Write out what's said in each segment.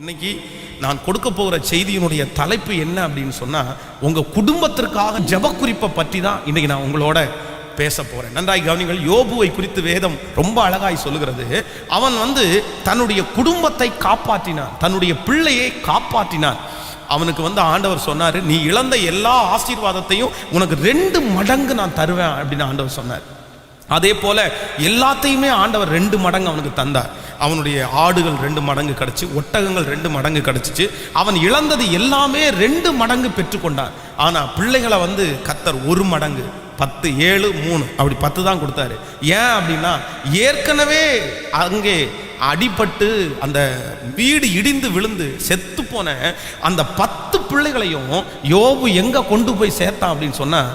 இன்னைக்கு நான் கொடுக்க போகிற செய்தியினுடைய தலைப்பு என்ன அப்படின்னு சொன்னால் உங்கள் குடும்பத்திற்காக ஜெப குறிப்பை பற்றி தான் இன்னைக்கு நான் உங்களோட பேச போகிறேன் நன்றாய் கவனிங்கள் யோபுவை குறித்து வேதம் ரொம்ப அழகாய் சொல்லுகிறது. அவன் வந்து தன்னுடைய குடும்பத்தை காப்பாற்றினான். தன்னுடைய பிள்ளையை காப்பாற்றினான். அவனுக்கு வந்து ஆண்டவர் சொன்னாரு நீ இழந்த எல்லா ஆசீர்வாதத்தையும் உனக்கு ரெண்டு மடங்கு நான் தருவேன் அப்படின்னு ஆண்டவர் சொன்னார். அதே போல எல்லாத்தையுமே ஆண்டவர் ரெண்டு மடங்கு அவனுக்கு தந்தார். அவனுடைய ஆடுகள் ரெண்டு மடங்கு கிடச்சி ஒட்டகங்கள் ரெண்டு மடங்கு கிடச்சிச்சு. அவன் இழந்தது எல்லாமே ரெண்டு மடங்கு பெற்றுக்கொண்டான். ஆனால் பிள்ளைகளை வந்து கத்தர் ஒரு மடங்கு பத்து ஏழு மூணு அப்படி பத்து தான் கொடுத்தாரு. ஏன் அப்படின்னா ஏற்கனவே அங்கே அடிபட்டு அந்த வீடு இடிந்து விழுந்து செத்து போன அந்த பத்து பிள்ளைகளையும் யோபு எங்கே கொண்டு போய் சேர்த்தான் அப்படின்னு சொன்னால்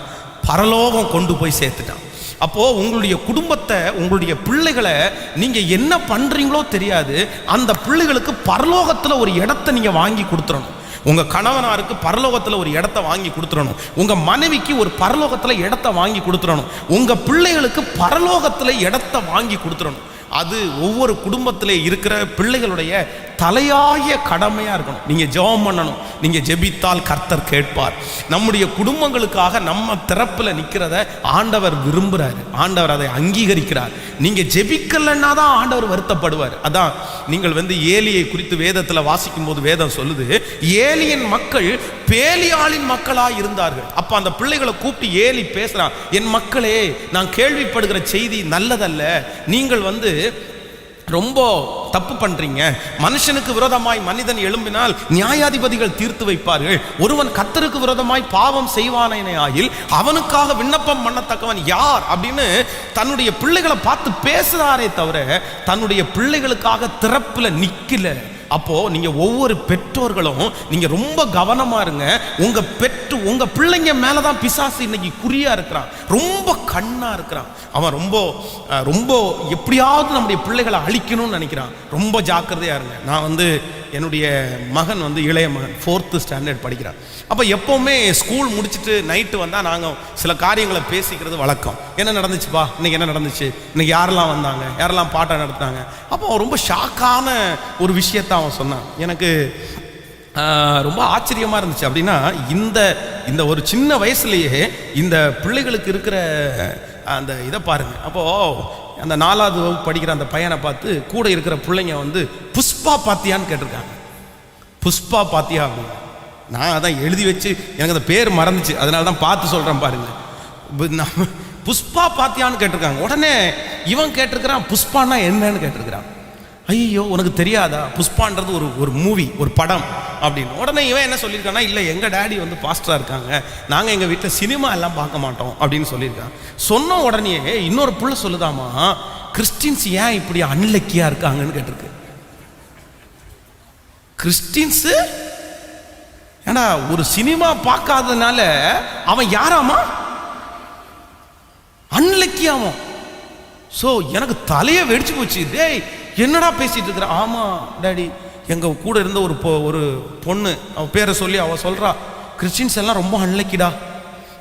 பரலோகம் கொண்டு போய் சேர்த்துட்டான். அப்போ உங்களுடைய குடும்பத்தை உங்களுடைய பிள்ளைகளை நீங்க என்ன பண்றீங்களோ தெரியாது. அந்த பிள்ளைகளுக்கு பரலோகத்துல ஒரு இடத்த நீங்க வாங்கி கொடுத்துறணும் உங்க கணவனாருக்கு பரலோகத்துல ஒரு இடத்த வாங்கி கொடுத்துறணும் உங்க மனைவிக்கு ஒரு பரலோகத்துல இடத்த வாங்கி கொடுத்துறணும் உங்க பிள்ளைகளுக்கு பரலோகத்துல இடத்த வாங்கி கொடுத்துறணும் அது ஒவ்வொரு குடும்பத்திலே இருக்கிற பிள்ளைகளுடைய தலையாய கடமையாக இருக்கணும். நீங்கள் ஜெபம் பண்ணணும். நீங்கள் ஜெபித்தால் கர்த்தர் கேட்பார். நம்முடைய குடும்பங்களுக்காக நம்ம திறப்பில் நிற்கிறத ஆண்டவர் விரும்புகிறார் ஆண்டவர் அதை அங்கீகரிக்கிறார். நீங்கள் ஜெபிக்கலைன்னா தான் ஆண்டவர் வருத்தப்படுவார். அதான் நீங்கள் வந்து ஏலியை குறித்து வேதத்தில் வாசிக்கும் போது வேதம் சொல்லுது ஏலியின் மக்கள் பேலியாளின் மக்களாக இருந்தார்கள். அப்போ அந்த பிள்ளைகளை கூப்பிட்டு ஏலி பேசுகிறான் என் மக்களே நான் கேள்விப்படுகிற செய்தி நல்லதல்ல. நீங்கள் வந்து ரொம்ப தப்பு பண்றீங்க. மனுஷனுக்கு விரோதமாய் மனிதன் எழும்பினால் நியாயாதிபதிகள் தீர்த்து வைப்பார்கள். ஒருவன் கத்தருக்கு விரோதமாய் பாவம் செய்வானே ஆயில் அவனுக்காக விண்ணப்பம் பண்ணத்தக்கவன் யார் அப்படின்னு தன்னுடைய பிள்ளைகளை பார்த்து பேசுறாரே தவிர தன்னுடைய பிள்ளைகளுக்காக திறப்புல நிக்கல. அப்போ நீங்க ஒவ்வொரு பெற்றோர்களும் நீங்க ரொம்ப கவனமா இருங்க. உங்க பெற்று உங்க பிள்ளைங்க மேலதான் பிசாசு இன்னைக்கு குறியா இருக்கிறான். ரொம்ப கண்ணா இருக்கிறான். அவன் ரொம்ப ரொம்ப எப்படியாவது நம்முடைய பிள்ளைகளை அழிக்கணும்னு நினைக்கிறான். ரொம்ப ஜாக்கிரதையா இருங்க. நான் வந்து என்னுடைய மகன் வந்து இளைய மகன் ஃபோர்த்து ஸ்டாண்டர்ட் படிக்கிறான் அப்போ எப்போவுமே ஸ்கூல் முடிச்சுட்டு நைட்டு வந்தால் நாங்கள் சில காரியங்களை பேசிக்கிறது வழக்கம். என்ன நடந்துச்சுப்பா இன்னைக்கு என்ன நடந்துச்சு? இன்னைக்கு யாரெல்லாம் வந்தாங்க? யாரெல்லாம் பாட்டை நடத்தினாங்க? அப்போ அவன் ரொம்ப ஷாக்கான ஒரு விஷயத்த அவன் சொன்னான். எனக்கு ரொம்ப ஆச்சரியமாக இருந்துச்சு. அப்படின்னா இந்த இந்த ஒரு சின்ன வயசுலேயே இந்த பிள்ளைகளுக்கு இருக்கிற அந்த இதை பாருங்கள் அப்போது அந்த நாலாவது வகுப்பு படிக்கிற அந்த பையனை பார்த்து கூட இருக்கிற பிள்ளைங்க வந்து புஷ்பா பாத்தியான்னு கேட்டிருக்காங்க. புஷ்பா பாத்தியா? அப்படின்னு. நான் அதான் எழுதி வச்சு எனக்கு அந்த பேர் மறந்துச்சு. அதனால தான் பார்த்து சொல்கிறேன் பாருங்க. புஷ்பா பாத்தியான்னு கேட்டிருக்காங்க. உடனே இவன் கேட்டிருக்கிறான் புஷ்பான்னா என்னன்னு கேட்டிருக்கிறான். ஐயோ உனக்கு தெரியாதா? புஷ்பான்றது ஒரு ஒரு மூவி ஒரு படம் அப்படின்னு. உடனே இவன் என்ன சொல்லியிருக்கான்னா இல்லை எங்கள் டேடி வந்து பாஸ்டராக இருக்காங்க. நாங்கள் எங்கள் வீட்டில் சினிமா எல்லாம் பார்க்க மாட்டோம் அப்படின்னு சொல்லியிருக்கான். சொன்ன உடனே இன்னொரு புள்ள சொல்லுதாமா கிறிஸ்டின்ஸ் ஏன் இப்படி அன்லக்கியாக இருக்காங்கன்னு கேட்டிருக்கு. கிறிஸ்டின்ஸு? ஏன்னா ஒரு சினிமா பார்க்காததுனால அவன் யாராமா? அன்லக்கியாவும் ஸோ எனக்கு தலையை வெடிச்சு போச்சு. டேய் என்னடா பேசிட்டு இருக்கிற? ஆமா டேடி. எங்க கூட இருந்த ஒரு பொ- ஒரு பொண்ணு அவ பேரை சொல்லி அவ சொல்றா கிறிஸ்டின்ஸ் எல்லாம் ரொம்ப அன்லக்கிடா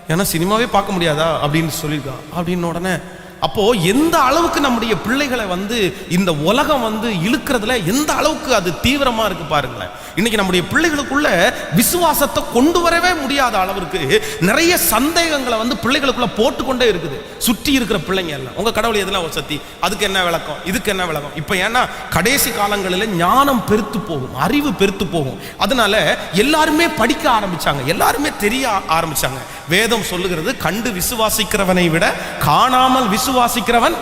ஏன்னா சினிமாவே பார்க்க முடியாதா? அப்படின்னு சொல்லியிருக்கா. அப்படின்னு உடனே அப்போ எந்த அளவுக்கு நம்முடைய பிள்ளைகளை வந்து இந்த உலகம் வந்து இழுக்கிறதுல எந்த அளவுக்கு அது தீவிரமா இருக்கு பாருங்களேன். இன்னைக்கு நம்முடைய பிள்ளைகளுக்குள்ள விசுவாசத்தை கொண்டு வரவே முடியாத அளவிற்கு நிறைய சந்தேகங்களை வந்து பிள்ளைகளுக்குள்ள போட்டுக்கொண்டே இருக்குது. சுற்றி இருக்கிற பிள்ளைங்க எல்லாம். உங்க கடவுள் எதெல்லாம் ஒரு சக்தி? அதுக்கு என்ன விளக்கம்? இதுக்கு என்ன விளக்கம்? இப்போ ஏன்னா கடைசி காலங்களில் ஞானம் பெருத்து போகும் அறிவு பெருத்து போகும். அதனால எல்லாருமே படிக்க ஆரம்பிச்சாங்க. எல்லாருமே தெரிய ஆரம்பிச்சாங்க. வேதம் சொல்லுகிறது கண்டு விசுவாசிக்கிறவனை விட காணாமல் விசுவாசிக்கிறவன்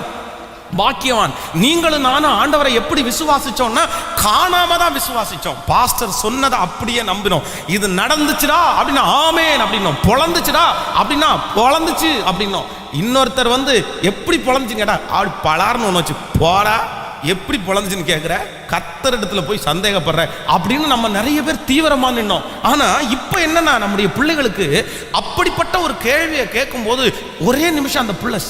பாக்கியவான். நீங்களும் நானும் ஆண்டவரை எப்படி விசுவாசிச்சோம்னா காணாம தான் விசுவாசிச்சோம். பாஸ்டர் சொன்னதை அப்படியே நம்பினோம். இது நடந்துச்சுடா அப்படின்னா ஆமேன் அப்படின்னோம். பொழந்துச்சுடா அப்படின்னா பொழந்துச்சு அப்படின்னோம். இன்னொருத்தர் வந்து எப்படி பொழந்துச்சுன்னு கேட்டா ஆள் பலார்னு ஒன்று வச்சு போடா. எப்படி பொழந்துச்சுன்னு கேட்குற கத்தர் இடத்துல போய் சந்தேகப்படுற. அப்படின்னு நம்ம நிறைய பேர் தீவிரமாக நின்னோம். ஆனால் இப்போ என்னன்னா நம்முடைய பிள்ளைகளுக்கு அப்படிப்பட்ட ஒரு கேள்வியை கேட்கும்போது ஒரே நிமிஷம் அந்த பிள்ளை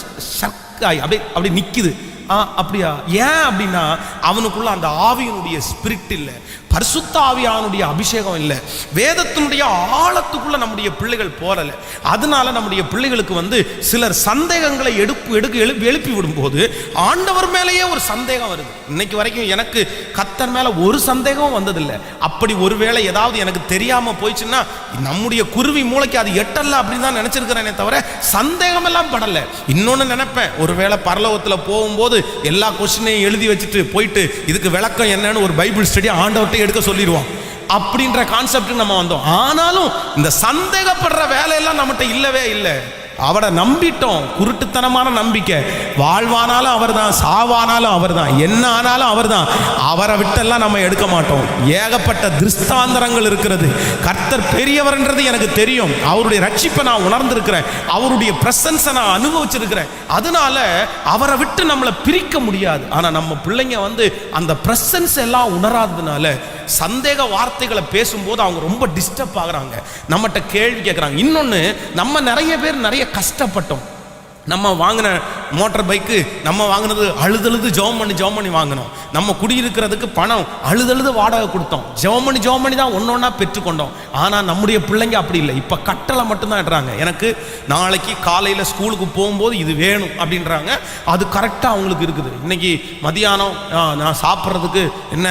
சக்காய் அப்படியே அப்படி நிற்கிது ஆ அப்படியா? ஏன் அப்படின்னா அவனுக்குள்ள அந்த ஆவியினுடைய ஸ்பிரிட் இல்லை. பரிசுத்தாவியானுடைய அபிஷேகம் இல்லை. வேதத்தினுடைய ஆழத்துக்குள்ள நம்முடைய பிள்ளைகள் போறல. அதனால நம்முடைய பிள்ளைகளுக்கு வந்து சிலர் சந்தேகங்களை எடுப்பு எடுக்க எழுப்பி எழுப்பி விடும்போது ஆண்டவர் மேலேயே ஒரு சந்தேகம் வருது. இன்னைக்கு வரைக்கும் எனக்கு கத்தர் மேல ஒரு சந்தேகமும் வந்ததில்லை. அப்படி ஒருவேளை ஏதாவது எனக்கு தெரியாம போயிடுச்சுன்னா நம்முடைய குருவி மூளைக்கு அது எட்டல்ல அப்படின்னு தான் நினைச்சிருக்கிறேனே தவிர சந்தேகம் எல்லாம் படல. இன்னொன்னு நினைப்பேன் ஒருவேளை பரலோகத்தில் போகும்போது எல்லா கொஸ்டினையும் எழுதி வச்சுட்டு போயிட்டு இதுக்கு விளக்கம் என்னன்னு ஒரு பைபிள் ஸ்டடி ஆண்டவர்கிட்ட எடுக்க சொல்லிடுவோம். அப்படின்ற கான்செப்ட் நம்ம வந்தோம். ஆனாலும் இந்த சந்தேகப்படுற வேலையெல்லாம் நம்மகிட்ட இல்லவே இல்லை. அவரை நம்பிட்டோம். குருட்டுத்தனமான நம்பிக்கை. வாழ்வானாலும் அவர் தான் சாவானாலும் அவர்தான் என்ன ஆனாலும் அவர்தான். அவரை விட்டெல்லாம் நம்ம எடுக்க மாட்டோம். ஏகப்பட்ட திருஷ்டாந்தரங்கள் இருக்கிறது. கர்த்தர் பெரியவர்ன்றது எனக்கு தெரியும். அவருடைய ரட்சிப்பை நான் உணர்ந்திருக்கிறேன். அவருடைய பிரசன்ஸை நான் அனுபவிச்சிருக்கிறேன். அதனால அவரை விட்டு நம்மளை பிரிக்க முடியாது. ஆனா நம்ம பிள்ளைங்க வந்து அந்த பிரசன்ஸ் எல்லாம் உணராததுனால சந்தேக வார்த்தைகளை பேசும்போது அவங்க ரொம்ப டிஸ்டர்ப் ஆகுறாங்க. நம்மகிட்ட கேள்வி கேட்குறாங்க இன்னொன்று நம்ம நிறைய பேர் நிறைய கஷ்டப்பட்டோம். நம்ம வாங்கின மோட்டார் பைக்கு நம்ம வாங்கினது அழுதழுது ஜோம் பண்ணி ஜோம் பண்ணி வாங்கினோம். நம்ம குடியிருக்கிறதுக்கு பணம் அழுதழுது வாடகை கொடுத்தோம். ஜெபம் பண்ணி ஜோம் பண்ணி தான் ஒன்று ஒன்றா பெற்றுக்கொண்டோம். ஆனால் நம்முடைய பிள்ளைங்க அப்படி இல்லை. இப்போ கட்டளை மட்டும்தான் இடுறாங்க. எனக்கு நாளைக்கு காலையில் ஸ்கூலுக்கு போகும்போது இது வேணும் அப்படின்றாங்க. அது கரெக்டாக அவங்களுக்கு இருக்குது. இன்றைக்கி மதியானம் நான் சாப்பிட்றதுக்கு என்ன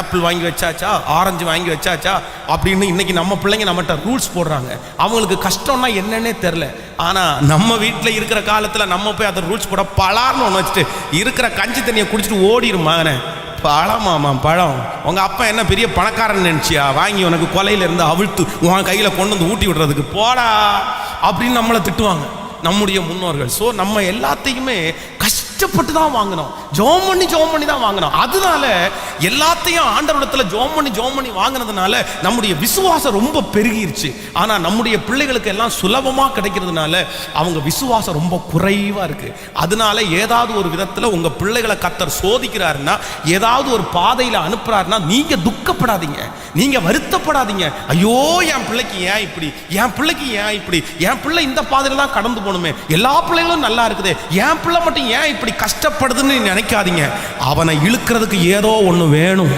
ஆப்பிள் வாங்கி வச்சாச்சா? ஆரஞ்சு வாங்கி வச்சாச்சா? அப்படின்னு இன்றைக்கி நம்ம பிள்ளைங்க நம்மகிட்ட ரூல்ஸ் போடுறாங்க. அவங்களுக்கு கஷ்டம்னா என்னன்னே தெரில ஆனால் நம்ம வீட்டில் இருக்கிற காலத்தில் நம்ம போய் அதை ரூல்ஸ் போட பலார்னு ஒன்று வச்சுட்டு இருக்கிற கஞ்சி தண்ணியை குடிச்சிட்டு ஓடிடும் மகனே. பழமாமா பழம். உங்கள் அப்பா என்ன பெரிய பணக்காரன் நினச்சியா? வாங்கி உனக்கு கொலையிலேருந்து அவிழ்த்து உன் கையில் கொண்டு வந்து ஊட்டி விடுறதுக்கு போடா அப்படின்னு நம்மளை திட்டுவாங்க. நம்முடைய முன்னோர்கள். ஸோ நம்ம எல்லாத்தையுமே கஷ்டப்பட்டு தான் வாங்கினோம். ஜோம் பண்ணி ஜோம் பண்ணி தான் வாங்கினோம். அதனால எல்லாத்தையும் ஆண்டவரிடத்துல ஜோம் பண்ணி ஜோம் பண்ணி வாங்கினதுனால நம்முடைய விசுவாசம் ரொம்ப பெருகிருச்சு. ஆனா நம்முடைய பிள்ளைகளுக்கு எல்லாம் சுலபமா கிடைக்கிறதுனால அவங்க விசுவாசம் ரொம்ப குறைவா இருக்கு. அதனால ஏதாவது ஒரு விதத்துல உங்க பிள்ளைகளை கத்தர் சோதிக்கிறாருன்னா ஏதாவது ஒரு பாதையில அனுப்புறாருன்னா நீங்க துக்கப்படாதீங்க. நீங்க வருத்தப்படாதீங்க. ஐயோ என் பிள்ளைக்கு ஏன் இப்படி? என் பிள்ளைக்கு ஏன் இப்படி? என் பிள்ளை இந்த பாதையில தான் கடந்து போகணுமே எல்லா பிள்ளைகளும் நல்லா இருக்குது. என் பிள்ளை மட்டும் ஏன் இப்படி கஷ்டப்படுதுன்னு நினைக்காதீங்க. அவனை இழுக்கிறதுக்கு ஏதோ ஒன்று வேணும்.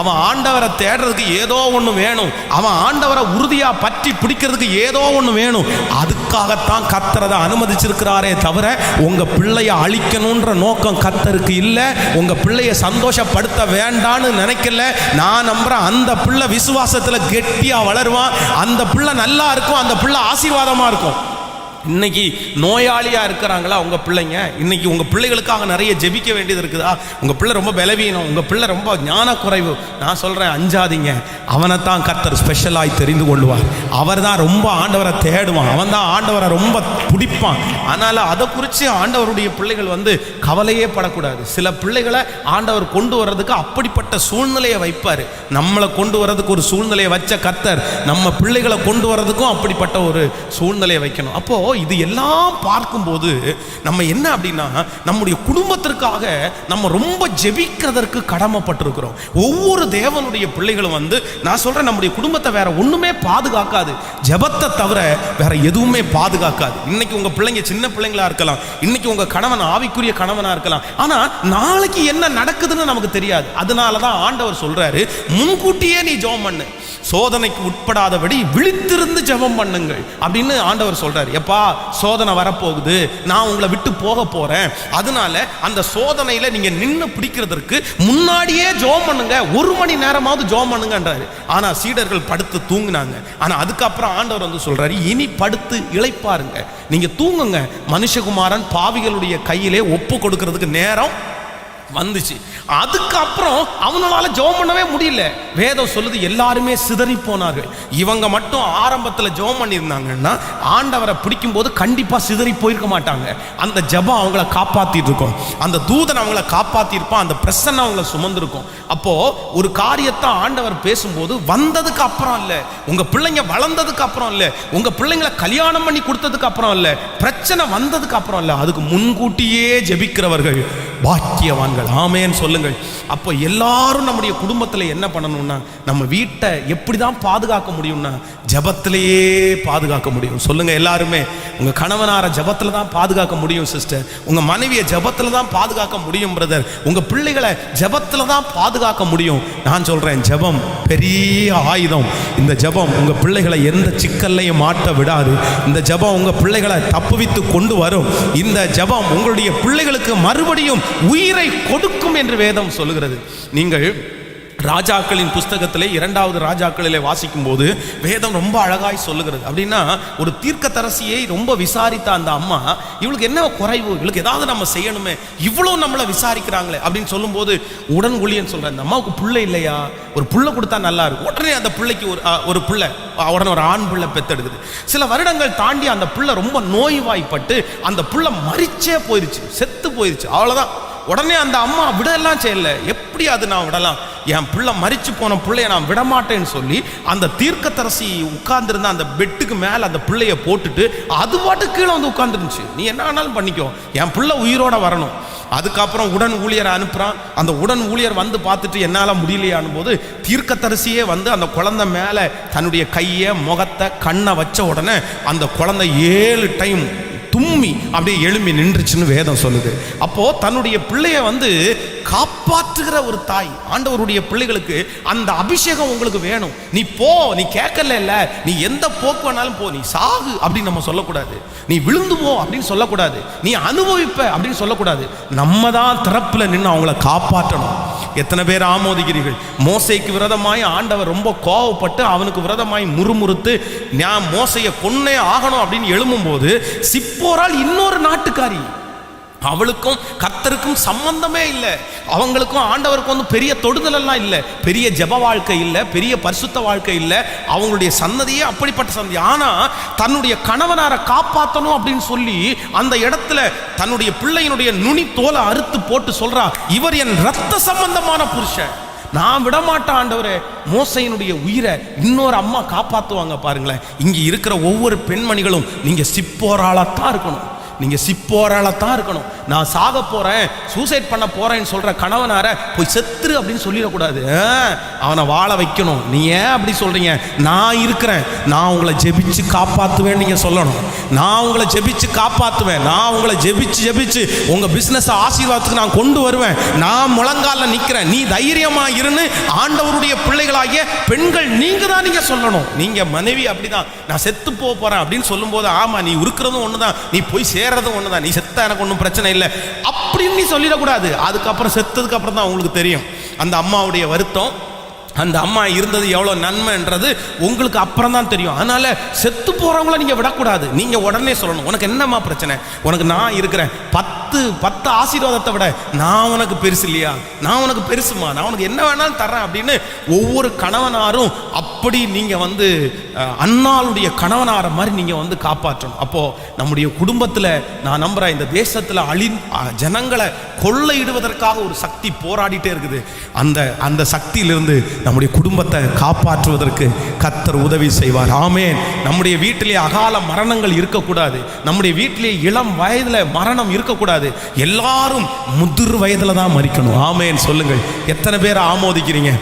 அவன் ஆண்டவரை தேடுறதுக்கு ஏதோ ஒன்று வேணும். அவன் ஆண்டவரை உறுதியாக பற்றி பிடிக்கிறதுக்கு ஏதோ ஒன்று வேணும். அதுக்காகத்தான் கத்தரதை அனுமதிச்சிருக்கிறாரே தவிர உங்கள் பிள்ளைய அழிக்கணுன்ற நோக்கம் கத்தருக்கு இல்லை. உங்கள் பிள்ளைய சந்தோஷப்படுத்த வேண்டான்னு நினைக்கல. நான் நம்புகிறேன் அந்த பிள்ளை விசுவாசத்தில் கெட்டியாக வளருவான். அந்த பிள்ளை நல்லா இருக்கும் அந்த பிள்ளை ஆசீர்வாதமாக இருக்கும். இன்னைக்கு நோயாளியா இருக்கிறாங்களா உங்க பிள்ளைங்க? இன்னைக்கு உங்க பிள்ளைகளுக்காக நிறைய ஜெபிக்க வேண்டியது இருக்குதா? உங்க பிள்ளை ரொம்ப பலவீனம் உங்க பிள்ளை ரொம்ப ஞான குறைவு நான் சொல்றேன் அஞ்சாதீங்க. அவனை தான் கர்த்தர் ஸ்பெஷலாய் தெரிந்து கொள்வார். அவர் தான் ரொம்ப ஆண்டவரை தேடுவான். அவன் தான் ஆண்டவரை ரொம்ப பிடிப்பான். அதனால அதை குறித்து ஆண்டவருடைய பிள்ளைகள் வந்து கவலையே படக்கூடாது. சில பிள்ளைகளை ஆண்டவர் கொண்டு வர்றதுக்கு அப்படிப்பட்ட சூழ்நிலையை வைப்பார். நம்மளை கொண்டு வர்றதுக்கு ஒரு சூழ்நிலையை வச்ச கர்த்தர் நம்ம பிள்ளைகளை கொண்டு வர்றதுக்கும் அப்படிப்பட்ட ஒரு சூழ்நிலையை வைக்கணும். அப்போது இது எல்லாம் பார்க்கும்போது நம்ம என்ன அப்படின்னா நம்முடைய குடும்பத்திற்காக நம்ம ரொம்ப ஜெபிக்கிறதற்கு கடமைப்பட்டிருக்கிறோம். ஒவ்வொரு தேவனுடைய பிள்ளைகளும் வந்து நான் சொல்கிறேன் நம்முடைய குடும்பத்தை வேற ஒன்றுமே பாதுகாக்காது. ஜபத்தை தவிர வேற எதுவுமே பாதுகாக்காது. இன்னைக்கு உங்கள் பிள்ளைங்க சின்ன பிள்ளைங்களா இருக்கலாம் இன்னைக்கு உங்கள் கணவன் ஆவிக்குரிய கணவனாக இருக்கலாம். ஆனால் நாளைக்கு என்ன நடக்குதுன்னு நமக்கு தெரியாது. அதனால தான் ஆண்டவர் சொல்கிறாரு முன்கூட்டியே நீ ஜெபம் பண்ணு. சோதனைக்கு உட்படாதபடி விழித்திருந்து ஜெபம் பண்ணுங்கள். அப்படின்னு ஆண்டவர் சொல்கிறார் எப்பா சோதனை வரப்போகுது. நான் உங்களை விட்டு போக போறேன். அதனால அந்த சோதனையில நீங்க நின்று பிடிக்கிறதற்கு முன்னாடியே ஜோம் பண்ணுங்க. ஒரு மணி நேரமாவது ஜோம் பண்ணுங்கன்றாரு. ஆனா சீடர்கள் படுத்து தூங்கினாங்க. ஆனா அதுக்கப்புறம் ஆண்டவர் வந்து சொல்றாரு இனி படுத்து இழைப்பாருங்க நீங்க தூங்குங்க. மனுஷகுமாரன் பாவிகளுடைய கையிலே ஒப்பு கொடுக்கறதுக்கு நேரம் வந்துச்சு. அதுக்கப்புறம் அவனால ஜெபம் பண்ணவே முடியல. வேதம் சொல்லுது எல்லாருமே சிதறி போனார்கள். இவங்க மட்டும் ஆரம்பத்தில் ஜெபம் பண்ணியிருந்தாங்கன்னா ஆண்டவரை பிடிக்கும் போது கண்டிப்பாக சிதறி போயிருக்க மாட்டாங்க. அந்த ஜெபம் அவங்கள காப்பாற்றிட்டு இருக்கும். அந்த தூதன் அவங்கள காப்பாற்றியிருப்பான் அந்த பிரசன்ன அவங்கள சுமந்துருக்கும். அப்போ ஒரு காரியத்தை ஆண்டவர் பேசும்போது வந்ததுக்கு அப்புறம் இல்லை. உங்க பிள்ளைங்க வளர்ந்ததுக்கு அப்புறம் இல்லை. உங்க பிள்ளைங்களை கல்யாணம் பண்ணி கொடுத்ததுக்கு அப்புறம் இல்லை. பிரச்சனை வந்ததுக்கு அப்புறம் இல்லை. அதுக்கு முன்கூட்டியே ஜெபிக்கிறவர்கள் பாக்கியவான் காப்பாற்றுங்கள் ஆமேன்னு சொல்லுங்கள். அப்போ எல்லாரும் நம்முடைய குடும்பத்தில் என்ன பண்ணணும்னா நம்ம வீட்டை எப்படி தான் பாதுகாக்க முடியும்னா ஜபத்திலேயே பாதுகாக்க முடியும். சொல்லுங்க எல்லாருமே. உங்க கணவனார ஜபத்தில் தான் பாதுகாக்க முடியும் சிஸ்டர் உங்க மனைவியை ஜபத்தில் தான் பாதுகாக்க முடியும் பிரதர் உங்க பிள்ளைகளை ஜபத்தில் தான் பாதுகாக்க முடியும். நான் சொல்றேன் ஜபம் பெரிய ஆயுதம். இந்த ஜபம் உங்க பிள்ளைகளை எந்த சிக்கல்லையும் மாட்ட விடாது. இந்த ஜபம் உங்க பிள்ளைகளை தப்புவித்து கொண்டு வரும். இந்த ஜபம் உங்களுடைய பிள்ளைகளுக்கு மறுபடியும் உயிரை கொடுக்கும் என்று வேதம் சொல்லுகிறது. நீங்கள் ராஜாக்களின் புஸ்தகத்திலே இரண்டாவது ராஜாக்களிலே வாசிக்கும் போது வேதம் ரொம்ப அழகாய் சொல்லுகிறது. அப்படின்னா ஒரு தீர்க்கத்தரசியை ரொம்ப விசாரித்த அந்த அம்மா இவளுக்கு என்ன குறைவு? இவளுக்கு ஏதாவது நம்ம செய்யணுமே. இவ்வளோ நம்மளை விசாரிக்கிறாங்களே. அப்படின்னு சொல்லும்போது உடன் ஊழியன் சொல்கிறேன் இந்த அம்மாவுக்கு பிள்ளை இல்லையா? ஒரு புள்ள கொடுத்தா நல்லா இருக்கும். உடனே அந்த பிள்ளைக்கு ஒரு ஒரு பிள்ளை உடனே ஒரு ஆண் பிள்ளை பெத்தெடுக்குது. சில வருடங்கள் தாண்டி அந்த பிள்ளை ரொம்ப நோய்வாய்ப்பட்டு அந்த பிள்ளை மறிச்சே போயிருச்சு செத்து போயிருச்சு. அவ்வளோதான் உடனே அந்த அம்மா விடலாம் செய்யல. எப்படி அது நான் விடலாம்? என் பிள்ளை மறிச்சு போன பிள்ளைய நான் விடமாட்டேன்னு சொல்லி அந்த தீர்க்கத்தரசி உட்கார்ந்துருந்த அந்த பெட்டுக்கு மேலே அந்த பிள்ளைய போட்டுட்டு அது பாட்டு கீழே வந்து உட்காந்துருந்துச்சு நீ என்ன வேணாலும் பண்ணிக்கோ. என் பிள்ளை உயிரோட வரணும். அதுக்கப்புறம் உடன் ஊழியரை அனுப்புகிறான் அந்த உடன் ஊழியர் வந்து பார்த்துட்டு என்னால் முடியலையானும் போது தீர்க்கதரிசியே வந்து அந்த குழந்தை மேலே தன்னுடைய கையை முகத்தை கண்ணை வச்ச உடனே அந்த குழந்தை ஏழு டைம் தும்மி அப்படியே எழும்பி நின்றுச்சுன்னு வேதம் சொல்லுது. அப்போ தன்னுடைய பிள்ளைய வந்து காப்பாற்றுகிற ஒரு தாய் ஆண்டவருடைய பிள்ளைகளுக்கு அந்த அபிஷேகம் உங்களுக்கு வேணும். நீ போ நீ கேட்கல இல்ல நீ எந்த போக்கு வேணாலும் போ நீ சாகு அப்படின்னு நம்ம சொல்லக்கூடாது. நீ விழுந்து போ அப்படின்னு சொல்லக்கூடாது. நீ அனுபவிப்ப அப்படின்னு சொல்லக்கூடாது. நம்ம தான் திறப்புல நின்று அவங்கள காப்பாற்றணும். எத்தனை பேர் ஆமோதிக்கிறீர்கள்? மோசைக்கு விரதமாய் ஆண்டவர் ரொம்ப கோவப்பட்டு அவனுக்கு விரதமாய் முறுமுறுத்து நான் மோசையை கொன்னே ஆகணும் அப்படின்னு எழும்பும்போது சிப்போரால் இன்னொரு நாட்டுக்காரி அவளுக்கும் கத்தருக்கும் சம்பந்தமே இல்லை. அவங்களுக்கும் ஆண்டவருக்கும் வந்து பெரிய தொடுதலெல்லாம் இல்லை. பெரிய ஜெப வாழ்க்கை இல்லை பெரிய பரிசுத்த வாழ்க்கை இல்லை. அவங்களுடைய சன்னதியே அப்படிப்பட்ட சந்ததி. ஆனால் தன்னுடைய கணவனாரை காப்பாற்றணும் அப்படின்னு சொல்லி அந்த இடத்துல தன்னுடைய பிள்ளையினுடைய நுனி தோலை அறுத்து போட்டு சொல்றா இவர் என் ரத்த சம்பந்தமான புருஷன். நான் விடமாட்டேன் ஆண்டவரே. மோசையினுடைய உயிரை இன்னொரு அம்மா காப்பாற்றுவாங்க பாருங்களேன். இங்கே இருக்கிற ஒவ்வொரு பெண்மணிகளும் நீங்க சிப்போராளத்தான் இருக்கணும். நீங்கள் சிப்போரால தான் இருக்கணும். நான் சாக போகிறேன் சூசைட் பண்ண போகிறேன்னு சொல்கிற கணவனார போய் செத்துரு அப்படின்னு சொல்லிடக்கூடாது. ஆ, அவனை வாழ வைக்கணும். நீ ஏன் அப்படி சொல்கிறீங்க நான் இருக்கிறேன். நான் உங்களை ஜெபிச்சு காப்பாற்றுவேன் நீங்கள் சொல்லணும். நான் உங்களை ஜெபிச்சு காப்பாற்றுவேன் நான் உங்களை ஜெபிச்சு ஜெபிச்சு உங்கள் பிஸ்னஸை ஆசீர்வாதத்துக்கு நான் கொண்டு வருவேன். நான் முழங்காலில் நிற்கிறேன் நீ தைரியமாக இருன்னு ஆண்டவருடைய பிள்ளைகளாகிய பெண்கள் நீங்கள் தான் நீங்கள் சொல்லணும். நீங்கள் மனைவி அப்படிதான். நான் செத்து போக போகிறேன் அப்படின்னு சொல்லும்போது ஆமாம் நீ இருக்கிறதும் தான் நீ போய் சேர்றதும் தான் நீ செத்தா எனக்கு ஒன்றும் பிரச்சனை இல்லை. அப்படின்னு நீ சொல்லிடக்கூடாது. அதுக்கப்புறம் செத்ததுக்கு அப்புறம் தான் உங்களுக்கு தெரியும். அந்த அம்மாவுடைய வருத்தம் அந்த அம்மா இருந்தது எவ்வளோ நன்மைன்றது உங்களுக்கு அப்புறம் தான் தெரியும். அதனால் செத்து போகிறவங்கள நீங்கள் விடக்கூடாது. நீங்கள் உடனே சொல்லணும். உனக்கு என்னம்மா பிரச்சனை? உனக்கு நான் இருக்கிறேன். பத்து பத்து ஆசீர்வாதத்தை விட நான் உனக்கு பெருசு இல்லையா? நான் உனக்கு பெருசுமா நான் உனக்கு என்ன வேணாலும் தரேன் அப்படின்னு ஒவ்வொரு கணவனாரும் அப்படி நீங்கள் வந்து அண்ணாளுடைய கணவனார மாதிரி நீங்கள் வந்து காப்பாற்றணும். அப்போது நம்முடைய குடும்பத்தில் நான் நம்புகிறேன் இந்த தேசத்தில் அழி ஜனங்களை கொள்ளையிடுவதற்காக ஒரு சக்தி போராடிட்டே இருக்குது. அந்த அந்த சக்தியிலிருந்து நம்முடைய குடும்பத்தை காப்பாற்றுவதற்கு கத்தர் உதவி செய்வார். ஆமேன். நம்முடைய வீட்டிலே அகால மரணங்கள் இருக்கக்கூடாது. நம்முடைய வீட்டிலே இளம் வயதில் மரணம் இருக்கக்கூடாது. எல்லாரும் முதிர் வயதில் தான் மறிக்கணும் ஆமேன். சொல்லுங்கள். எத்தனை பேர் ஆமோதிக்கிறீங்க?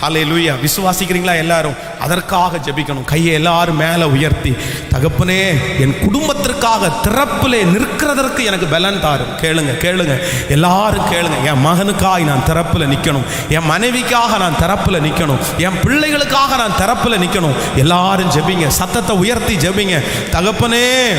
ஹலே லூயா விசுவாசிக்கிறீங்களா எல்லாரும்? அதற்காக ஜெபிக்கணும். கையை எல்லாரும் மேலே உயர்த்தி. தகப்பனே என் குடும்பத்திற்காக திறப்பிலே நிற்கிறதற்கு எனக்கு பலன் தாரும். கேளுங்க கேளுங்க. எல்லாரும் கேளுங்க. என் மகனுக்காக நான் திறப்பில் நிற்கணும் என் மனைவிக்காக நான் திறப்பில் நிற்கணும் என் பிள்ளைகளுக்காக நான் திறப்பில் நிற்கணும் எல்லாரும் ஜெபிங்க. சத்தத்தை உயர்த்தி ஜெபிங்க. தகப்பனே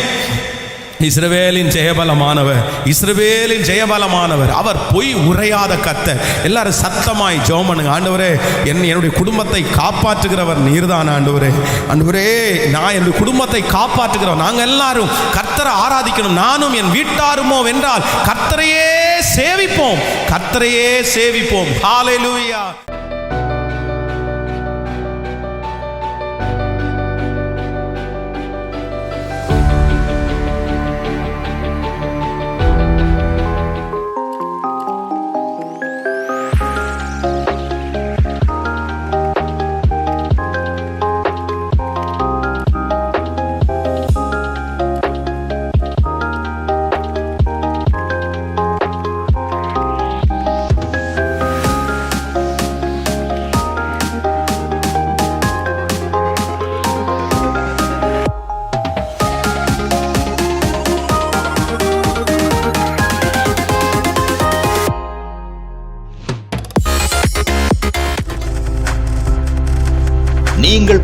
இஸ்ரவேலின் ஜெயபலமானவர். இஸ்ரவேலின் ஜெயபலமானவர். அவர் பொய் உரையாத கத்த எல்லாரும் சத்தமாய் ஜெபம் பண்ணுங்க. ஆண்டவரே என் என்னுடைய குடும்பத்தை காப்பாற்றுகிறவர் நீர்தான் ஆண்டவரே. ஆண்டவரே நான் என்னுடைய குடும்பத்தை காப்பாற்றுகிறவர். நாங்கள் எல்லாரும் கர்த்தரை ஆராதிக்கணும். நானும் என் வீட்டாருமோ வென்றால் கர்த்தரையே சேவிப்போம். கர்த்தரையே சேவிப்போம். ஹalleluya